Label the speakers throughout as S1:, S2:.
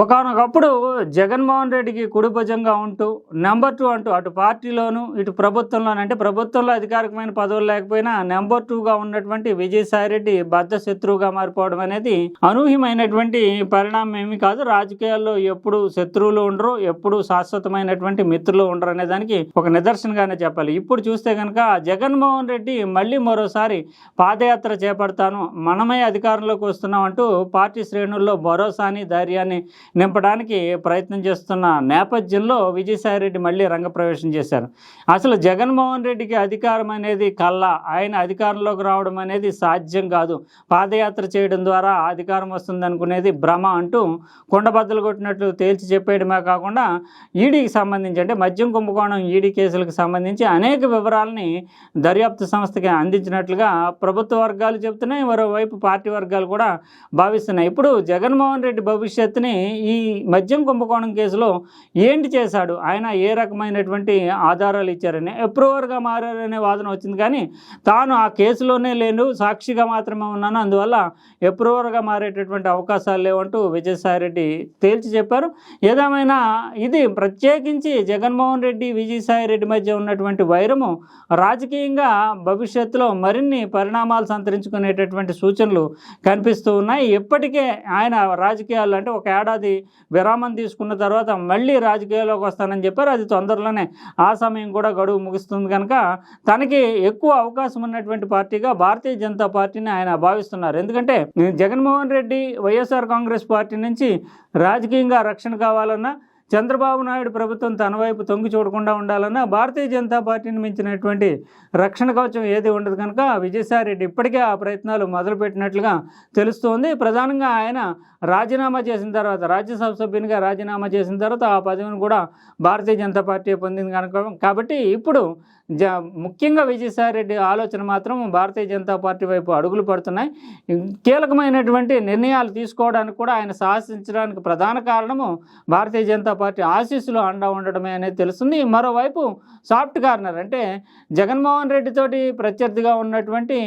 S1: ఒకనొకప్పుడు జగన్మోహన్ రెడ్డికి కుడిభుజంగా ఉంటూ నెంబర్ టూ అంటూ అటు పార్టీలోను ఇటు ప్రభుత్వంలోను అంటే ప్రభుత్వంలో అధికారికమైన పదవులు లేకపోయినా నెంబర్ టూగా ఉన్నటువంటి విజయసాయిరెడ్డి బద్ద శత్రువుగా మారిపోవడం అనేది అనూహ్యమైనటువంటి పరిణామం ఏమీ కాదు. రాజకీయాల్లో ఎప్పుడు శత్రువులు ఉండరు ఎప్పుడు శాశ్వతమైనటువంటి మిత్రులు ఉండరు అనే దానికి ఒక నిదర్శనగానే చెప్పాలి. ఇప్పుడు చూస్తే కనుక జగన్మోహన్ రెడ్డి మళ్ళీ మరోసారి పాదయాత్ర చేపడతాను మనమే అధికారంలోకి వస్తున్నాం అంటూ పార్టీ శ్రేణుల్లో భరోసాని ధైర్యాన్ని నింపడానికి ప్రయత్నం చేస్తున్న నేపథ్యంలో విజయసాయిరెడ్డి మళ్ళీ రంగప్రవేశం చేశారు. అసలు జగన్మోహన్ రెడ్డికి అధికారం అనేది కళ్ళ ఆయన అధికారంలోకి రావడం అనేది సాధ్యం కాదు. పాదయాత్ర చేయడం ద్వారా అధికారం వస్తుంది అనుకునేది భ్రమ అంటూ కొండబద్దలు కొట్టినట్లు తేల్చి చెప్పేయడమే కాకుండా ఈడీకి సంబంధించి అంటే మద్యం కుంభకోణం ఈడీ కేసులకు సంబంధించి అనేక వివరాలని దర్యాప్తు సంస్థకి అందించినట్లుగా ప్రభుత్వ వర్గాలు చెబుతున్నాయి. మరోవైపు పార్టీ వర్గాలు కూడా భావిస్తున్నాయి. ఇప్పుడు జగన్మోహన్ రెడ్డి భవిష్యత్తుని ఈ మద్యం కుంభకోణం కేసులో ఏంటి చేశాడు? ఆయన ఏ రకమైనటువంటి ఆధారాలు ఇచ్చారని అప్రూవర్గా మారారనే వాదన వచ్చింది. కానీ తాను ఆ కేసులోనే లేను సాక్షిగా మాత్రమే ఉన్నాను. అందువల్ల అప్రూవర్గా మారేటటువంటి అవకాశాలు లేవంటూ విజయసాయిరెడ్డి తేల్చి చెప్పారు. ఏదేమైనా ఇది ప్రత్యేకించి జగన్మోహన్ రెడ్డి విజయసాయిరెడ్డి మధ్య ఉన్నటువంటి వైరము రాజకీయంగా భవిష్యత్తులో మరిన్ని పరిణామాలు సంతరించుకునేటటువంటి సూచనలు కనిపిస్తూ ఉన్నాయి. ఇప్పటికే ఆయన రాజకీయాలు అంటే ఒక ఏడాది విరామం తీసుకున్న తర్వాత మళ్ళీ రాజకీయాల్లోకి వస్తానని చెప్పారు. అది తొందరలోనే ఆ సమయం కూడా గడువు ముగుస్తుంది కనుక తనకి ఎక్కువ అవకాశం ఉన్నటువంటి పార్టీగా భారతీయ జనతా పార్టీని ఆయన భావిస్తున్నారు. ఎందుకంటే జగన్మోహన్ రెడ్డి వైఎస్ఆర్ కాంగ్రెస్ పార్టీ నుంచి రాజకీయంగా రక్షణ కావాలన్నా చంద్రబాబు నాయుడు ప్రభుత్వం తన వైపు తొంగి చూడకుండా ఉండాలన్నా భారతీయ జనతా పార్టీని మించినటువంటి రక్షణ కవచం ఏది ఉండదు కనుక విజయసాయిరెడ్డి ఇప్పటికే ఆ ప్రయత్నాలు మొదలుపెట్టినట్లుగా తెలుస్తోంది. ప్రధానంగా ఆయన రాజీనామా చేసిన తర్వాత రాజ్యసభ సభ్యునిగా రాజీనామా చేసిన తర్వాత ఆ పదవిని కూడా భారతీయ జనతా పార్టీ పొందింది కనుక కాబట్టి ఇప్పుడు జ ముఖ్యంగా విజయసాయిరెడ్డి ఆలోచన మాత్రం భారతీయ జనతా పార్టీ వైపు అడుగులు పడుతున్నాయి. కీలకమైనటువంటి నిర్ణయాలు తీసుకోవడానికి కూడా ఆయన సాహసించడానికి ప్రధాన కారణము భారతీయ జనతా పార్టీ ఆశీస్సులు అండా ఉండడమే అనేది తెలుస్తుంది. మరోవైపు సాఫ్ట్ కార్నర్ అంటే జగన్మోహన్ రెడ్డితోటి ప్రత్యర్థిగా ఉన్నటువంటి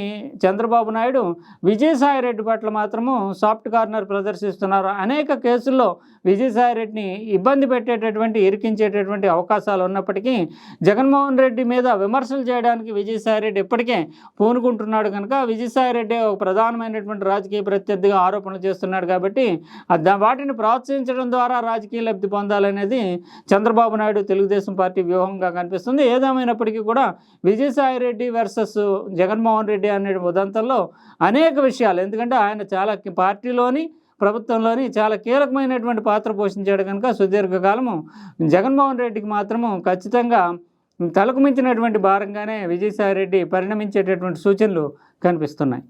S1: చంద్రబాబు నాయుడు విజయసాయి రెడ్డి పట్ల మాత్రము సాఫ్ట్ కార్నర్ ప్రదర్శిస్తున్నారు. అనేక కేసుల్లో విజయసాయిరెడ్డిని ఇబ్బంది పెట్టేటటువంటి ఇరికించేటటువంటి అవకాశాలు ఉన్నప్పటికీ జగన్మోహన్ రెడ్డి మీద విమర్శలు చేయడానికి విజయసాయిరెడ్డి ఇప్పటికే పూనుకుంటున్నాడు కనుక విజయసాయిరెడ్డి ఒక ప్రధానమైనటువంటి రాజకీయ ప్రత్యర్థిగా ఆరోపణలు చేస్తున్నాడు కాబట్టి వాటిని ప్రోత్సహించడం ద్వారా రాజకీయ లబ్ధి పొందాలనేది చంద్రబాబు నాయుడు తెలుగుదేశం పార్టీ వ్యూహంగా కనిపిస్తుంది. ఏదేమైనప్పటికీ కూడా విజయసాయిరెడ్డి వర్సెస్ జగన్మోహన్ రెడ్డి అనే ఉదంతంలో అనేక విషయాలు ఎందుకంటే ఆయన చాలా పార్టీలోని ప్రభుత్వంలోని చాలా కీలకమైనటువంటి పాత్ర పోషించాడు కనుక సుదీర్ఘకాలము జగన్మోహన్ రెడ్డికి మాత్రము ఖచ్చితంగా తలకు మించినటువంటి భారంగానే విజయసాయిరెడ్డి పరిణమించేటటువంటి సూచనలు కనిపిస్తున్నాయి.